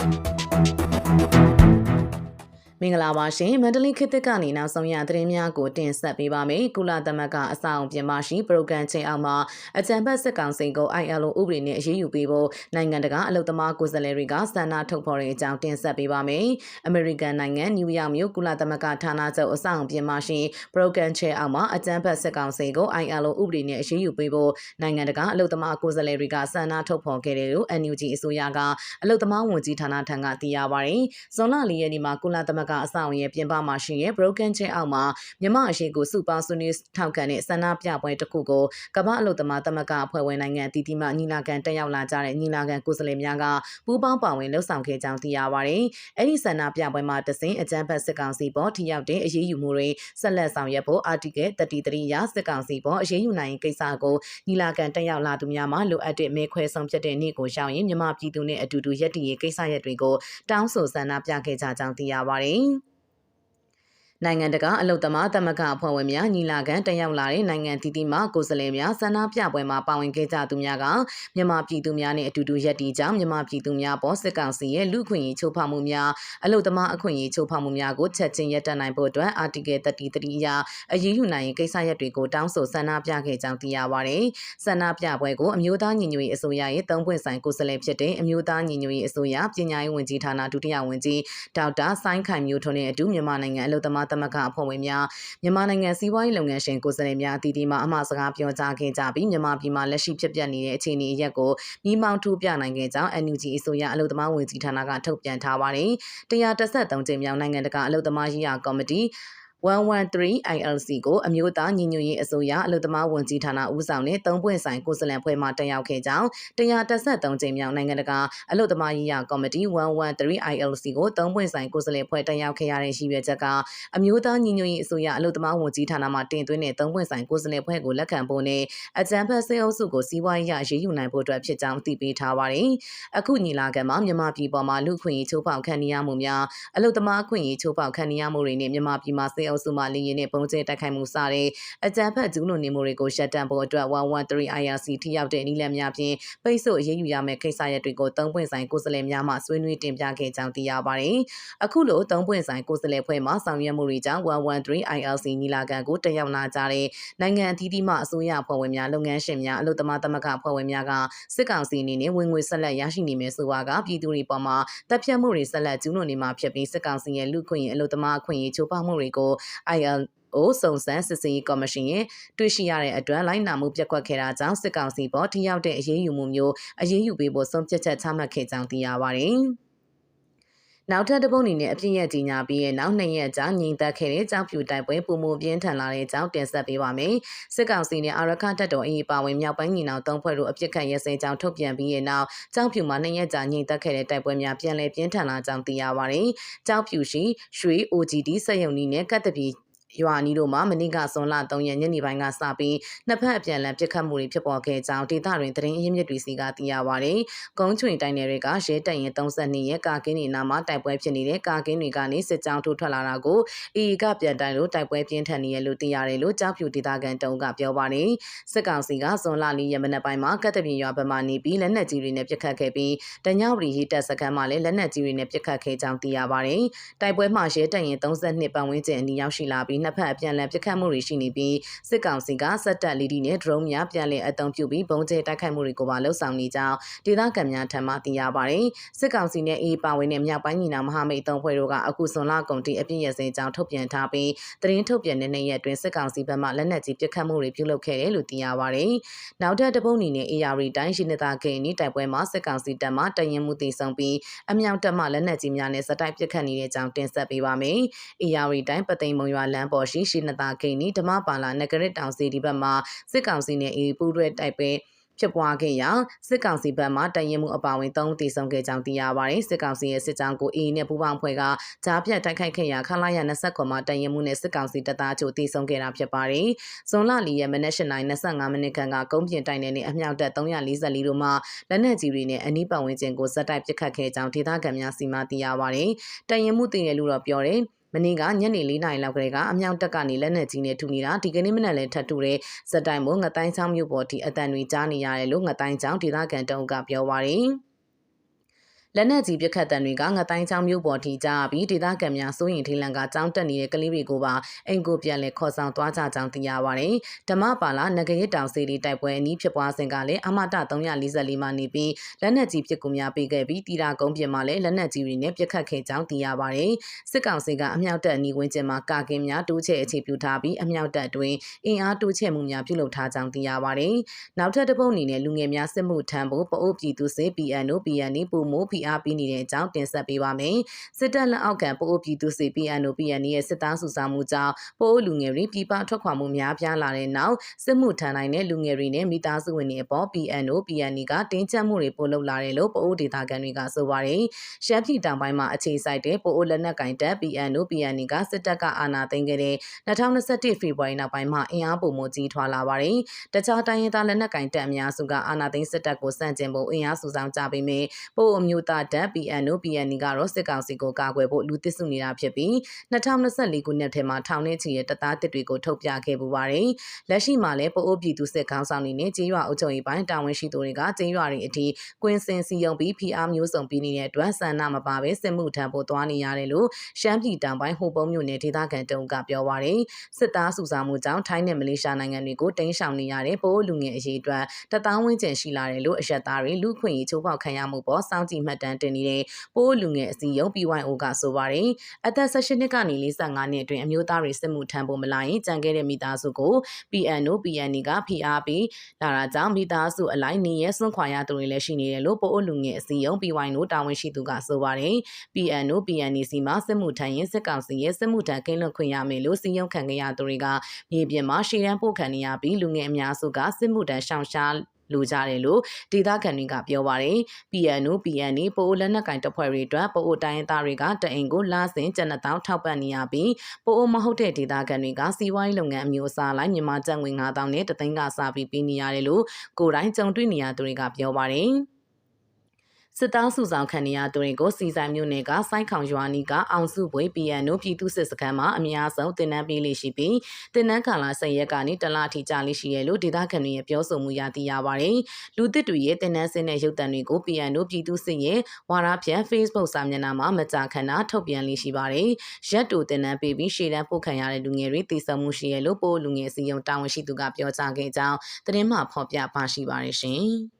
Thank you. မင်္ဂလာပါရှင်မန္တလေးခေတ်သစ်ကနေနောက်ဆုံးရသတင်းများကိုတင်ဆက်ပေးပါမယ်ကုလသမဂ္ဂအဆောင်ပြင်မရှိပရိုဂရမ်ချိန်အောက်မှာအကြံဖက်စစ်ကောင်စီကို ILO ဥပဒေနဲ့အရေးယူပေးဖို့နိုင်ငံတကာအလုပ်သမားကိုယ်စားလှယ်တွေကစန္ဒထုတ်ဖော်တဲ့အကြောင်းတင်ဆက်ပေးပါမယ်အမေရိကန်နိုင်ငံနယူးယောက်မြို့ကုလသမဂ္ဂဌာနချုပ်အဆောင်ပြင်မရှိပရိုဂရမ်ချိန်အောက်မှာအကြံဖက်စစ်ကောင်စီကို ILO ဥပဒေနဲ့အရေးယူပေးဖို့နိုင်ငံတကာအလုပ်သမားကိုယ်စားလှယ်တွေကစန္ဒထုတ်ဖော်ခဲ့တယ်လို့ NUG အစိုးရကအလုပ်သမားဝန်ကြီးဌာနထံကသိရပါတယ်ဇွန်လ၄ရက်နေ့မှာကုလသမဂ္ဂကအဆောင်ရဲ့ပြင်ပမှာရှိတဲ့ broken chain အောက်မှာမြမအရှိကိုစုပေါင်းဆွေးနွေးထောက်ခံတဲ့ဆန္ဒပြပွဲတစ်ခုကိုကမ္ဘာအလို့သမားသမဂ္ဂအဖွဲ့ဝင်နိုင်ငံအသီးသီးမှညီလာခံတက်ရောက်လာကြတဲ့ညီလာခံကိုယ်စားလှယ်များကပူးပေါင်းပါဝင်လှုပ်ဆောင်ခဲ့ကြောင်းသိရပါတယ်။အဲ့ဒီဆန္ဒပြပွဲမှာတစဉ်အကြမ်းဖက်စစ်ကောင်စီပေါ်ထိရောက်တဲ့အရေးယူမှုတွေဆက်လက်ဆောင်ရွက်ဖို့ article 33ရစစ်ကောင်စီပေါ်အရေးယူနိုင်ကိစ္စကိုညီလာခံတက်ရောက်လာသူများမှလိုအပ်တဲ့မဲခွဲဆုံးဖြတ်တဲ့နေ့ကိုရှောင်ရင်မြမပြည်သူနဲ့အတူတူရက်တည်ရေးကိစ္စရပ်တွေကိုတောင်းဆိုဆန္ဒပြခဲ့ကြကြောင်းသိရပါတယ်။ bem နိုင်ငံတကာအလုတ်သမားသမဂ္ဂအဖွဲ့ဝင်များညီလာခံတက်ရောက်လာတဲ့နိုင်ငံတည်တည်မှကိုယ်စားလှယ်များဆန္ဒပြပွဲမှာပါဝင်ခဲ့ကြသူများကမြန်မာပြည်သူများနဲ့အတူတူရပ်တည်ကြောင်းမြန်မာပြည်သူများပေါ်စစ်ကောင်စီရဲ့လူခွင့်ရေးချိုးဖောက်မှုများအလုတ်သမားအခွင့်အရေးချိုးဖောက်မှုများကိုချက်ချင်းရပ်တန့်နိုင်ဖို့အတွက် Article 33အရအရေးယူနိုင်ကိစ္စရပ်တွေကိုတောင်းဆိုဆန္ဒပြခဲ့ကြောင်းသိရပါတယ်။ဆန္ဒပြပွဲကိုအမျိုးသားညီညွတ်ရေးအစိုးရရဲ့သုံးပွင့်ဆိုင်ကိုယ်စားလှယ်ဖြစ်တဲ့အမျိုးသားညီညွတ်ရေးအစိုးရပညာရေးဝန်ကြီးဌာနဒုတိယဝန်ကြီးဒေါက်တာဆိုင်းခိုင်မျိုးထွန်းနဲ့အတူမြန်မာနိုင်ငံအလုတ်သမားသမဂ္ဂအဖွဲ့ဝင်များမြန်မာနိုင်ငံစီးပွားရေးလုပ်ငန်းရှင်ကိုယ်စားလှယ်များအသီးသီးမှအမှားစကားပြောကြားခဲ့ကြပြီးမြန်မာပြည်မှာလက်ရှိဖြစ်ပျက်နေတဲ့အခြေအနေရက်ကိုမိမောင်းထူပြနိုင်ခဲ့ကြောင်း NUG အစိုးရအလုပ်သမားဝန်ကြီးဌာနကထုတ်ပြန်ထားပါတယ်။133ကြိမ်မြောက်နိုင်ငံတကာအလုပ်သမားရေးရာကော်မတီ 113 ILC ကိုအမျိုးသားညီညွတ်ရေးအစိုးရအလုပ်သမားဝန်ကြီးဌာနဦးဆောင်နဲ့သုံးပွင့်ဆိုင်ကိုယ်စားလှယ်ဖွဲ့မှတက်ရောက်ခဲ့ကြောင်း133ကြိမ်မြောက်နိုင်ငံတကာအလုပ်သမားရေးရာကော်မတီ113 ILC ကိုသုံးပွင့်ဆိုင်ကိုယ်စားလှယ်ဖွဲ့တက်ရောက်ခဲ့ရတဲ့ရည်ရွယ်ချက်ကအမျိုးသားညီညွတ်ရေးအစိုးရအလုပ်သမားဝန်ကြီးဌာနမှတင်သွင်းတဲ့သုံးပွင့်ဆိုင်ကိုယ်စားလှယ်ဖွဲ့ကိုလက်ခံဖို့နဲ့အကြံဖတ်စေအုပ်စုကိုစီးပွားရေးရရေးယူနိုင်ဖို့အတွက်ဖြစ်ကြောင်းသိပေးထားပါတယ်။အခုညီလာခံမှာမြန်မာပြည်ပေါ်မှာလူခွင့်ရေးချိုးဖောက်ခံနေရမှုများအလုပ်သမားခွင့်ရေးချိုးဖောက်ခံနေရမှုတွေနဲ့မြန်မာပြည်မှာစေအုပ်စုမှလေရင်နဲ့ပုံကျဲတိုက်ခိုက်မှုစတဲ့အကြမ်းဖက်ကျူးလွန်နေမှုတွေကိုရှက်တံဖို့အတွက်113 IRC ထိရောက်တဲ့နည်းလမ်းများဖြင့်ပိတ်ဆို့အရေးယူရမယ့်ကိစ္စရပ်တွေကိုသုံးပွင့်ဆိုင်ကိုယ်စားလှယ်များမှဆွေးနွေးတင်ပြခဲ့ကြောင်းသိရပါတယ်။အခုလိုသုံးပွင့်ဆိုင်ကိုယ်စားလှယ်ဖွဲ့မှဆောင်ရွက်မှုတွေကြောင့်113 IRC ညီလာခံကိုတက်ရောက်လာကြတဲ့နိုင်ငံအသီးသီးမှအစိုးရအဖွဲ့ဝင်များလုပ်ငန်းရှင်များအလုပ်သမားသမဂ္ဂအဖွဲ့ဝင်များကစစ်ကောင်စီအနေနဲ့ဝင်ငွေဆက်လက်ရရှိနေမယ်ဆိုတာကပြည်သူတွေပေါ်မှာတပ်ဖြတ်မှုတွေဆက်လက်ကျူးလွန်နေမှာဖြစ်ပြီးစစ်ကောင်စီရဲ့လူခွင့်ရေးအလုပ်သမားအခွင့်အရေးချိုးဖောက်မှုတွေကို IL အိုစုံစမ်းစစ်ဆေးရေးကော်မရှင်ရဲ့တွေ့ရှိရတဲ့အတွက်လိုက်နာမှုပြက်ကွက်ခဲ့တာကြောင့်စစ်ကောင်စီပေါ်ထိရောက်တဲ့အရေးယူမှုမျိုးအရေးယူပေးဖို့ဆုံးဖြတ်ချက်ချမှတ်ခဲ့ကြောင်းသိရပါတယ်။ နောက်ထပ်တစ်ပုတ်အနေနဲ့အပြည့်ရကြီးညာပြီးရဲ့နောက်နှစ်ရက်ကြာငြိမ်သက်ခဲ့တဲ့ကြောက်ဖြူတိုက်ပွဲပုံမှုပြင်းထန်လာတဲ့ကြောင်းတင်ဆက်ပေးပါမယ်။စစ်ကောင်စီနဲ့အာရခတပ်တော်အေးပါဝင်မြောက်ပိုင်းညီနောင်သုံးဖွဲ့တို့အပြစ်ခတ်ရဲစဲကြောင်းထုတ်ပြန်ပြီးရဲ့နောက်ကြောက်ဖြူမှာနှစ်ရက်ကြာငြိမ်သက်ခဲ့တဲ့တိုက်ပွဲများပြန်လည်ပြင်းထန်လာကြောင်းသိရပါတယ်။ကြောက်ဖြူရှိရွှေ OGD စက်ရုံနီနဲ့ကတ်တပီ ရွာနီတို့မှာမနေ့ကဇွန်လ3ရက်ညနေပိုင်းကစပြီးနှစ်ဖက်အပြန်အလှန်ပစ်ခတ်မှုတွေဖြစ်ပေါ်ခဲ့ကြောင်းဒေသတွင်သတင်းအရင်းမြစ်တွေစီကသိရပါဗျ။ကုန်းချွေတိုင်းနယ်တွေကရဲတပ်ရင်32ရက်ကာကင်းတွေနာမှာတိုက်ပွဲဖြစ်နေတဲ့ကာကင်းတွေကနေစစ်ကြောင်းထိုးထွက်လာတာကိုအီကပြန်တိုင်လို့တိုက်ပွဲပြင်းထန်နေရလို့သိရတယ်လို့ကြောက်ဖြူဒေသခံတုံးကပြောပါတယ်။စစ်ကောင်စီကဇွန်လ4ရက်မနက်ပိုင်းမှာကတ်တပြင်ရွာဘက်မှနေပြီးလက်နက်ကြီးတွေနဲ့ပစ်ခတ်ခဲ့ပြီးတညဝရီဟီတက်စခန်းမှာလည်းလက်နက်ကြီးတွေနဲ့ပစ်ခတ်ခဲ့ကြောင်းသိရပါတယ်။တိုက်ပွဲမှာရဲတပ်ရင်32ပတ်ဝန်းကျင်အနီးရောက်ရှိလာပြီးနှစ်ဖက်အပြန်အလှန်ပစ်ခတ်မှုတွေရှိနေပြီးစစ်ကောင်စီကစက်တပ်လီဒီနဲ့ drone များပြန်လည်အသုံးပြုပြီးဘုံကျဲတိုက်ခိုက်မှုတွေကိုပါလှုပ်ဆောင်နေကြောင်းဒေသခံများထံမှသိရပါတယ်။စစ်ကောင်စီနဲ့အေးပါဝင်တဲ့မြောက်ပိုင်းညီနောင်မဟာမိတ်သုံးဖွဲ့တို့ကအခုဇွန်လကုန်ထိအပြည့်ရစဲကြောင်းထုတ်ပြန်ထားပြီးသတင်းထုတ်ပြန်တဲ့နေ့ရက်တွင်စစ်ကောင်စီဘက်မှလက်နက်ကြီးပစ်ခတ်မှုတွေပြုလုပ်ခဲ့တယ်လို့သိရပါတယ်။နောက်ထပ်တပုတ်အနေနဲ့ AR တိုင်းရှိနေတာကိန်းဤတိုက်ပွဲမှာစစ်ကောင်စီတပ်မှတရင်မှုတည်ဆုံပြီးအမြောက်တပ်မှလက်နက်ကြီးများနဲ့စတိုက်ပစ်ခတ်နေတဲ့ကြောင်းတင်ဆက်ပေးပါမယ်။ AR တိုင်းပသိမ်မုံရွာလမ်းပေါ်ရှိရှိနတာဂိန်နီဓမ္မပါလာနဂရစ်တောင်စီဒီဘက်မှာစစ်ကောင်စီနဲ့အေးပူးတွဲတိုက်ပွဲဖြစ်ပွားခဲ့ရာစစ်ကောင်စီဘက်မှတရင်မှုအပါဝင်၃တည်ဆုံခဲ့ကြောင်းသိရပါတယ်စစ်ကောင်စီရဲ့စစ်ကြောင်းကိုအေးနဲ့ပူးပေါင်းဖွဲ့ကကြားပြတ်တိုက်ခိုက်ခဲ့ရာခလာရ29မှာတရင်မှုနဲ့စစ်ကောင်စီတပ်သားချို့တည်ဆုံခဲ့တာဖြစ်ပါတယ်ဇွန်လ၄ရက်မနက်၈နိုင်25မိနစ်ခန့်ကကုန်းပြင်တိုင်နယ်နဲ့အမြောက်တပ်344တို့မှလက်နက်ကြီးတွေနဲ့အနီးပတ်ဝန်းကျင်ကိုဇက်တိုက်ပစ်ခတ်ခဲ့ကြောင်းဒေသခံများစီမံသိရပါတယ်တရင်မှုတည်ရလို့တော့ပြောတယ် မနေ့ကညနေ၄နာရီလောက်ကလေးကအမြောက်တက်ကနေလက်နက်ကြီးနဲ့ထူနေတာဒီကနေ့မနက်လည်းထပ်ထူတဲ့ဇက်တိုင်မို့ငတိုင်းချောင်းမြို့ပေါ်ထိအတန်တွေကြားနေရတယ်လို့ငတိုင်းချောင်းဒေသခံတုံးကပြောပါရယ် လက်နက်ကြီးပစ်ခတ်တံတွေကငတိုင်းချောင်းမြို့ပေါ်ထိကြားပြီးဒေသခံများစိုးရင်ထိလန်ကကြောင်းတက်နေတဲ့ကလေးတွေကိုပါအိမ်ကိုပြန်လဲခေါ်ဆောင်သွားကြကြောင်းသိရပါတယ်။ဓမ္မပါလာငကရစ်တောင်စီရီတိုက်ပွဲအနီးဖြစ်ပွားစဉ်ကလည်းအမတ344မှာနေပြီးလက်နက်ကြီးပစ်ကူများပေးခဲ့ပြီးတီတာကုန်းပြင်မှာလည်းလက်နက်ကြီးတွေနဲ့ပစ်ခတ်ခဲ့ကြောင်းသိရပါတယ်။စစ်ကောင်စီကအမြောက်တပ်အနီးဝန်းကျင်မှာကာကင်းများတိုးချဲ့အခြေပြုထားပြီးအမြောက်တပ်တွင်အင်အားတိုးချဲ့မှုများပြုလုပ်ထားကြောင်းသိရပါတယ်။နောက်ထပ်တစ်ပုတ်အနေနဲ့လူငယ်များစစ်မှုထမ်းဖို့ပအိုးပြည်သူစစ် PNO PNE ပုံမိုး PR ပေးနေတဲ့အကြောင်းတင်ဆက်ပေးပါမယ်။စစ်တပ်လက်အောက်ကပအိုးပြည်သူစစ် PNO PNE ရဲ့စစ်သားစုဆောင်မှုကြောင့်ပအိုးလူငယ်တွေပြည်ပထွက်ခွာမှုများပြားလာတဲ့နောက်စစ်မှုထမ်းနိုင်တဲ့လူငယ်တွေနဲ့မိသားစုဝင်တွေအပေါ် PNO PNE ကတင်းကျပ်မှုတွေပိုလုပ်လာတယ်လို့ပအိုးဒေသခံတွေကဆိုပါတယ်။ရှမ်းပြည်တောင်ပိုင်းမှာအခြေစိုက်တဲ့ပအိုးလက်နက်ကင်တပ် PNO PNE ကစစ်တပ်ကအာဏာသိမ်းခဲ့တဲ့2021ဖေဖော်ဝါရီနောက်ပိုင်းမှာအင်အားပုံမကြီးထွာလာပါတယ်။တခြားတိုင်းရင်းသားလက်နက်ကင်တပ်အများစုကအာဏာသိမ်းစစ်တပ်ကိုစန့်ကျင်ဖို့အင်အားစုဆောင်ကြပေမဲ့ပို့အမျိုးသားတပ် PNO PNE ကတော့စစ်ကောင်စီကိုကာကွယ်ဖို့လူသစ်စုနေတာဖြစ်ပြီး2024ခုနှစ်ထဲမှာထောင်နဲ့ချီတဲ့တပ်သားတစ်တွေကိုထုတ်ပြခဲ့ပူပါတယ်။လက်ရှိမှာလည်းပို့အိုပြည်သူစစ်ခေါင်းဆောင်တွေနဲ့ကြေးရွာအုပ်ချုပ်ရေးပိုင်းတာဝန်ရှိသူတွေကကြေးရွာတွေအထိကွင်းစင်စီယုံပြီး PR မျိုးစုံပြီးနေတဲ့အတွက်ဆန္ဒမပါဘဲစစ်မှုထမ်းဖို့သွားနေရတယ်လို့ရှမ်းပြည်တောင်ပိုင်းဟိုပုံမြို့နယ်ဒေသခံတုံးကပြောပါရယ်စစ်သားစုဆောင်မှုကြောင့်ထိုင်းနဲ့မလေးရှားနိုင်ငံတွေကိုတင်းရှောင်နေရတဲ့ပိုးလူငယ်အရေးအတွက်တသောင်းဝန်းကျင်ရှိလာတယ်လို့အရက်သားတွေလူခွင့်ရေးချိုးဖောက်ခံရမှုပေါ်စောင့်ကြည့်မှတ်တမ်းတင်နေတဲ့ပိုးလူငယ်အစည်းအရုံး PYO ကဆိုပါရယ်အသက်16နှစ်ကနေ45နှစ်အတွင်းအမျိုးသားတွေစစ်မှုထမ်းဖို့မလာရင်ကြံခဲ့တဲ့မိသားစုကို PNO PNE က PR ပြီးလာတာကြောင့်မိသားစုအလိုက်နေရဲစွန့်ခွာရသူတွေလည်းရှိနေတယ်လို့ပိုးလူငယ်အစည်းအရုံး PYO တာဝန်ရှိသူကဆိုပါရယ် PNO PNE စီမှာစစ်မှုထမ်းရင်စစ်ကောင်စီရဲ့စစ်မှုထမ်းကင်းလွတ်ခွင့်ရမယ်လို့စီယုံခံခဲ့ရသူတွေကမြေပြင်မှာရှေ့တန်းပို့ခံနေရပြီးလူငယ်အများစုကစစ်မှုထမ်းရှောင်ရှား လိုကြတယ်လို့ဒေသခံတွေကပြောပါတယ်။ PNO PNA ပိုအိုလက်နက်ကင်တပ်ဖွဲ့တွေအတွက်ပိုအိုတိုင်းသားတွေကတအိမ်ကိုလာစဉ်ကျန်တဲ့တောင်းထောက်ပံ့နေရပြီးပိုအိုမဟုတ်တဲ့ဒေသခံတွေကစီးပွားရေးလုပ်ငန်းအမျိုးအစားလိုက်မြန်မာကျပ်ငွေ9000နဲ့တသိန်းကစားပြီးပေးနေရတယ်လို့ကိုယ်တိုင်ကြုံတွေ့နေရသူတွေကပြောပါတယ်။ စစ်သားစုဆောင်ခံနေရသူတွေကိုစီဆိုင်မြို့နယ်ကစိုက်ခေါင်ရွာနီကအောင်စုပွေ PNO ပြည်သူစစ်စခန်းမှာအများဆုံးတင်နန်းပေးလေးရှိပြီးတင်နန်းကာလာဆက်ရက်ကနေတလအထိကြာလေးရှိရလို့ဒေသခံတွေရဲ့ပြောဆိုမှုရသိရပါတယ်။လူသစ်တွေရဲ့တင်နန်းစင်းတဲ့ရုပ်တံတွေကို PNO ပြည်သူစစ်ရဲ့ဝါရပြန် Facebook စာမျက်နှာမှာမကြာခဏထုတ်ပြန်လေးရှိပါတယ်။ရက်တူတင်နန်းပေးပြီးရှေ့တန်းပို့ခံရတဲ့လူငယ်တွေတည်ဆုံမှုရှိရလို့ပို့လူငယ်စီယုံတာဝန်ရှိသူကပြောကြားခဲ့ကြောင်းသတင်းမှဖော်ပြပါရှိပါတယ်ရှင်။